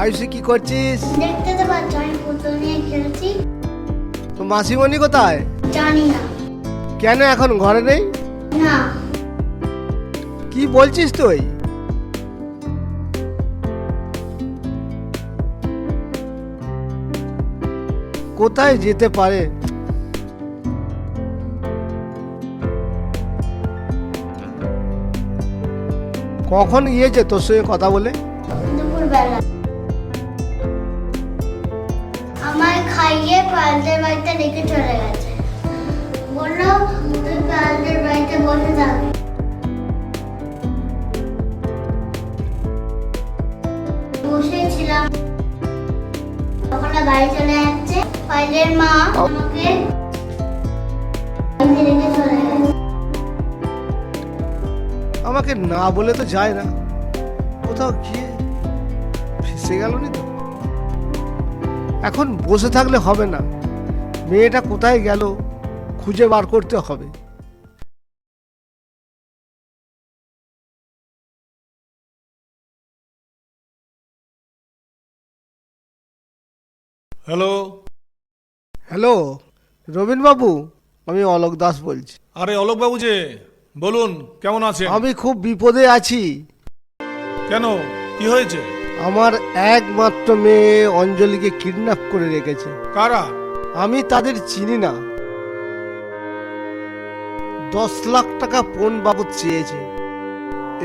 আয়ুষে কি করছিস? দেখতে তো পাচ্ছ আমি পুতুল নিয়ে খেলছি। তো মাসিমণি কোথায়? জানি না। কেন এখন ঘরে নেই? না। কি বলছিস তুই? কোথায় যেতে পারে? কখন গিয়েছে তোর সঙ্গে কথা বলে? দুপুরবেলা। খাইয়ে পালদের বাড়িতে রেখে চলে গেছে। বলল তুই পালদের বাড়িতে বসে থাক। বসেছিলাম তখন বাড়ি চলে যাচ্ছে। পাইলের মা আমাকে আমাকে না বলে তো যায় না। কোথাও গিয়ে ফেসে গেল নি তো? এখন বসে থাকলে হবে না। মেয়েটা কোথায় গেল খুঁজে বার করতে হবে। হ্যালো। হ্যালো রবীন বাবু আমি অলোক দাস বলছি। আরে অলোকবাবু যে বলুন কেমন আছেন? আমি খুব বিপদে আছি। কেন? কি হয়েছে? আমার একমাত্র মেয়ে অঞ্জলিকে কিডন্যাপ করে রেখেছে। কারা? আমি তাদের চিনি না। দশ লাখ টাকা পণ বাবদ চেয়েছে।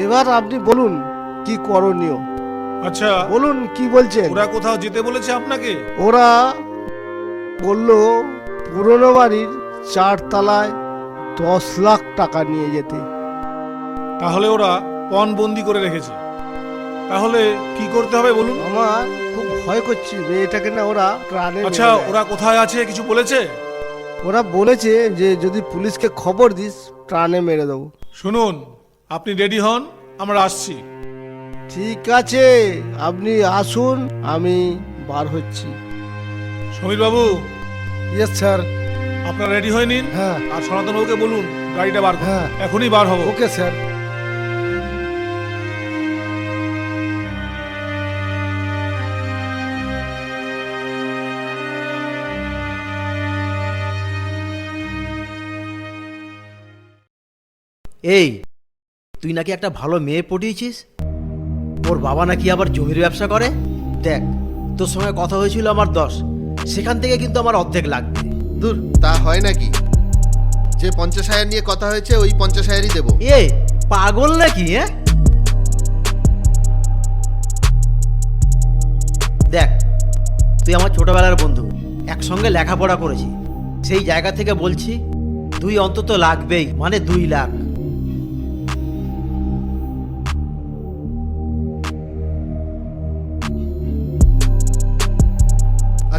এবার আপনি বলুন কি করণীয়? আচ্ছা বলুন কি বলছেন? ওরা কোথাও যেতে বলেছে আপনাকে? ওরা বলল পুরনো বাড়ির চারতলায় দশ লাখ টাকা নিয়ে যেতে। তাহলে ওরা পণ বন্দি করে রেখেছে। তাহলে কি করতে হবে বলুন? আমার খুব ভয় করছে। মেয়েটাকে না ওরা প্রাণে মেরে আচ্ছা দেয়। ওরা কোথায় আছে? কিছু বলেছে? ওরা বলেছে যে যদি পুলিশকে খবর দিস প্রাণে মেরে দেবো। শুনুন আপনি রেডি হন আমরা আসছি। ঠিক আছে আপনি আসুন আমি বার হচ্ছি। সমীর বাবু ইয়েস স্যার আপনারা রেডি হয়ে নিন। হ্যাঁ। আর সনাতন বাবুকে বলুন গাড়িটা বার করুন। হ্যাঁ। এখনই বার হব। ওকে স্যার এই তুই নাকি একটা ভালো মেয়ে পটিয়েছিস? ওর বাবা নাকি আবার জমির ব্যবসা করে? দেখ তোর সঙ্গে কথা হয়েছিল আমার দশ সেখান থেকে কিন্তু আমার অর্ধেক লাগবে। দূর তা হয় নাকি? যে পঞ্চাশ হাজার নিয়ে কথা হয়েছে ওই পঞ্চাশ হাজারই দেবো। এ পাগল নাকি হ্যাঁ দেখ তুই আমার ছোটবেলার বন্ধু একসঙ্গে লেখাপড়া করেছি। সেই জায়গা থেকে বলছি তুই অন্তত লাগবেই মানে দুই লাখ।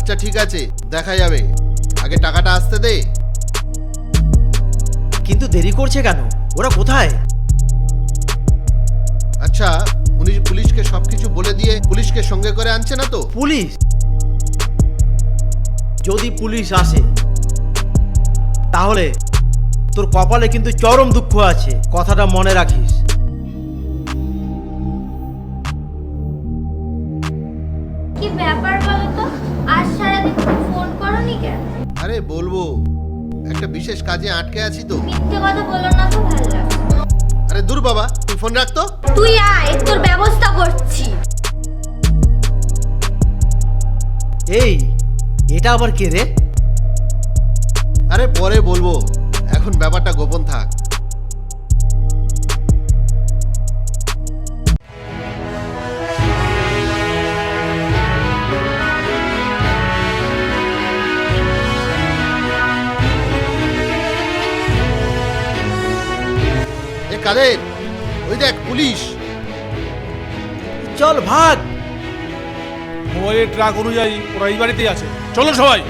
আচ্ছা ঠিক আছে দেখা যাবে। আগে টাকাটা আসতে দে। কিন্তু দেরি করছে কেন? ওরা কোথায়? আচ্ছা উনি পুলিশকে সবকিছু বলে দিয়ে পুলিশকে সঙ্গে করে আনছে না তো? পুলিশ? যদি পুলিশ আসে তাহলে তোর কপালে কিন্তু চরম দুঃখ আছে। কথাটা মনে রাখিস। কি ব্যাপার বলো আরে বলব একটা বিশেষ কাজে আটকে আছি তো। মিথ্যে কথা বলো না তো ভালো লাগে আরে দূর বাবা তুই ফোন রাখ তো। তুই আয় তোর ব্যবস্থা করছি। এই এটা আবার কে রে? আরে পরে বলব এখন ব্যাপারটা গোপন থাক। কাদের? ওই দেখ পুলিশ। চল ভাগ। মোবাইলের ট্রাক অনুযায়ী ওরা এই বাড়িতেই আছে। চলো সবাই।